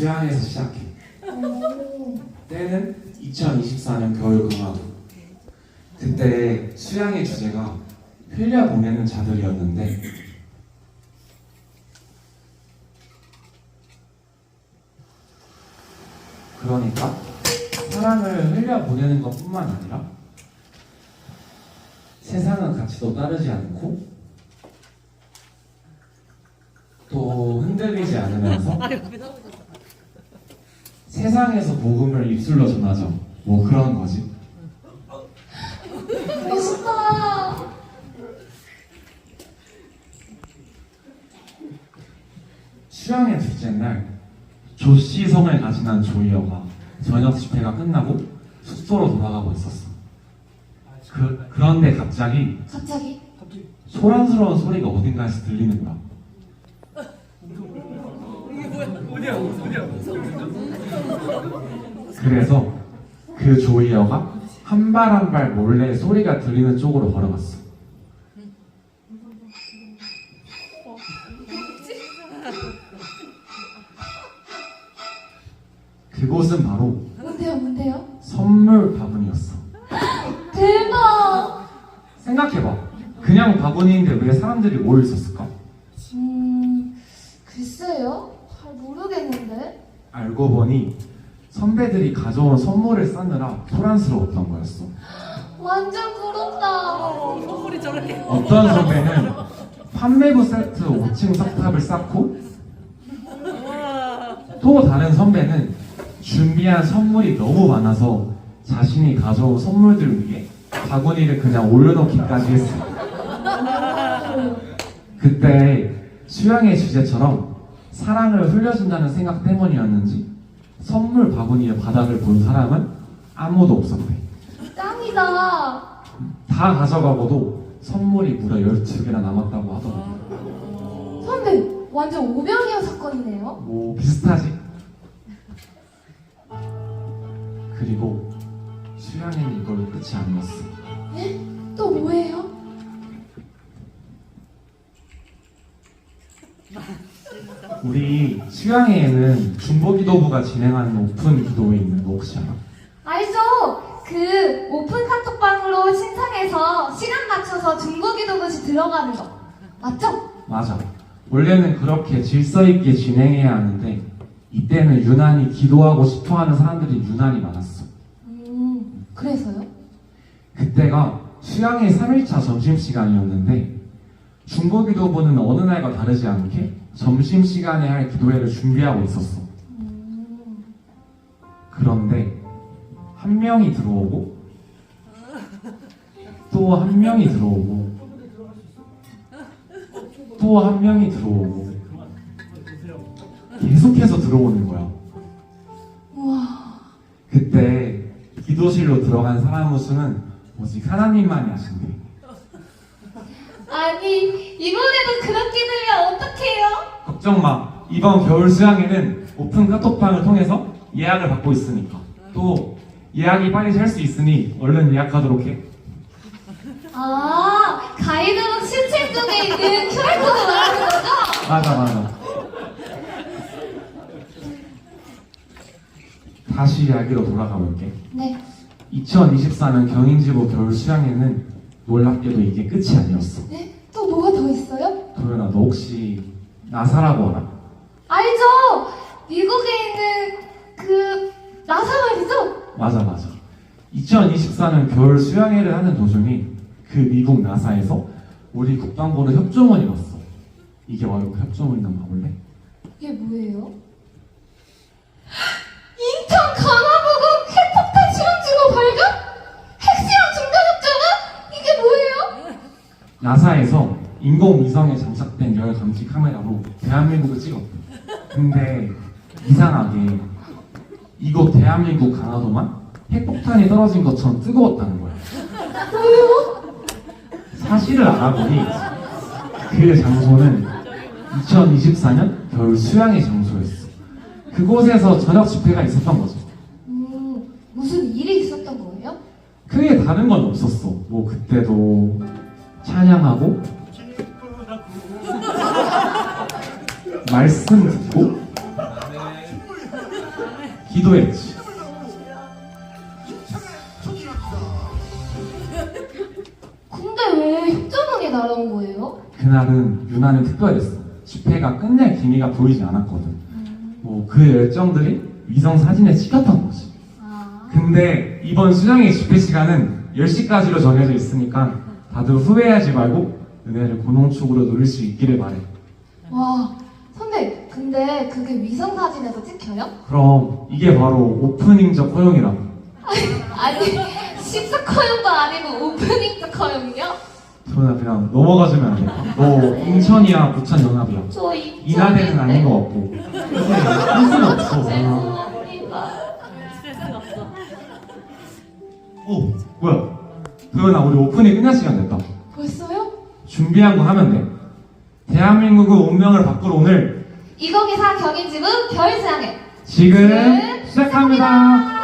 수양에서 시작해. 때는 2024년 겨울 금화도. 그때 수양의 주제가 흘려 보내는 자들이었는데 그러니까 사랑을 흘려 보내는 것뿐만 아니라 세상의 가치도 따르지 않고 또 흔들리지 않으면서 세상에서 복음을 입술로 전하죠. 뭐 그런 거지. 멋있다. 수양의 둘째 날 조씨 성을 가진 한 조이어가 저녁 집회가 끝나고 숙소로 돌아가고 있었어. 그, 그런데 갑자기 갑자기 소란스러운 소리가 어딘가에서 들리는 거야. 그래서 그 조이어가 한 발 한 발 몰래 소리가 들리는 쪽으로 걸어갔어. 그곳은 바로 뭔데요, 뭔데요? 선물 바구니였어. 대박. 생각해봐. 그냥 바구니인데 왜 사람들이 모여 있었을까? 음, 글쎄요. 알고 보니 선배들이 가져온 선물을 싸느라 소란스러웠던 거였어. 완전 부럽다. 선물이 저렇게 어떤 선배는 판매부 세트 5층 석탑을 쌓고 와또 다른 선배는 준비한 선물이 너무 많아서 자신이 가져온 선물들 위해 바구니를 그냥 올려놓기까지 했어. 그때 수양의 주제처럼 사랑을 흘려준다는 생각 때문이었는지 선물 바구니의 바닥을 본 사람은 아무도 없었대. 짱이다. 다 가져가고도 선물이 무려 12개나 남았다고 하더라고. 선배, 완전 오병이어 사건이네요. 뭐 비슷하지? 그리고 수양이는 이걸로 끝이 아니었어. 또 뭐예요? 우리 수양회에는 중보기도부가 진행하는 오픈 기도회 있는 거 혹시 알아? 알죠? 그 오픈 카톡방으로 신청해서 시간 맞춰서 중고기도구시 들어가는 거. 맞죠? 맞아. 원래는 그렇게 질서 있게 진행해야 하는데 이때는 유난히 기도하고 싶어하는 사람들이 유난히 많았어. 음, 그래서요? 그때가 수양의 3일차 점심시간이었는데 중보기도부는 어느 날과 다르지 않게 점심 시간에 할 기도회를 준비하고 있었어. 음, 그런데 한 명이 들어오고 또 한 명이 들어오고 또 한 명이 들어오고 계속해서 들어오는 거야. 그때 기도실로 들어간 사람의 수는 오직 하나님만이 아신대. 아니, 이번에도 그렇게 되면 어떡해요? 걱정 마. 이번 겨울 수양에는 오픈 카톡방을 통해서 예약을 받고 있으니까. 또 예약이 빨리 살수 있으니 얼른 예약하도록 해. 아, 가이드북 실책 쪽에 있는 QR코드 말하는 거죠? 맞아 맞아. 다시 이야기로 돌아가 볼게. 네. 2024년 경인지부 겨울 수양에는 놀랍게도 이게 끝이 아니었어. 네? 또 뭐가 더 있어요? 도현아 너 혹시 나사라고 알아? 알죠? 미국에 있는 그 나사 말이죠? 맞아 맞아. 2024년 겨울 수양회를 하는 도중에 그 미국 나사에서 우리 국방부로 협조문이 왔어. 이게 협조문이 한번 봐볼래? 이게 뭐예요? 나사에서 인공위성에 장착된 열 감지 카메라로 대한민국을 찍었대. 근데 이상하게 이곳 대한민국 강화도만 핵폭탄이 떨어진 것처럼 뜨거웠다는 거야. 사실을 알아보니 그 장소는 2024년 겨울 수양의 장소였어. 그곳에서 저녁 집회가 있었던 거죠. 음, 무슨 일이 있었던 거예요? 크게 다른 건 없었어. 뭐 그때도 찬양하고 말씀 듣고 기도했지. 근데 왜 협조문이 날아온 거예요? 그날은 유나는 특별했어. 집회가 끝낼 기미가 보이지 않았거든. 뭐 그 열정들이 위성 사진에 찍혔던 거지. 아, 근데 이번 수정의 집회 시간은 10시까지로 정해져 있으니까 다들 후회하지 말고 은혜를 고농축으로 누릴 수 있기를 바래. 와, 선배, 근데 그게 위성 사진에서 찍혀요? 그럼 이게 바로 오프닝적 허용이라고. 아니, 식사 커용도 아니고 오프닝 커용이요? 도현아 그냥 넘어가주면 안 돼. 너 인천이야 부천 연합이야. 저 이. 이나대는 아닌 것 같고. 수는 없어. 죄송합니다. 오 뭐야? 도현아 우리 오프닝 끝날 시간 됐다. 벌써요? 준비한 거 하면 돼. 대한민국의 운명을 바꿀 오늘 이거기사 경인지부 별수양회 지금 시작합니다.